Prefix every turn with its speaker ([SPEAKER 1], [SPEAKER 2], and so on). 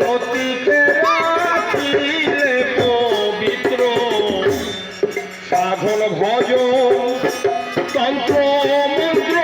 [SPEAKER 1] রতিতে রাখিলে পবিত্র। সাধন ভজন তন্ত্র মন্ত্র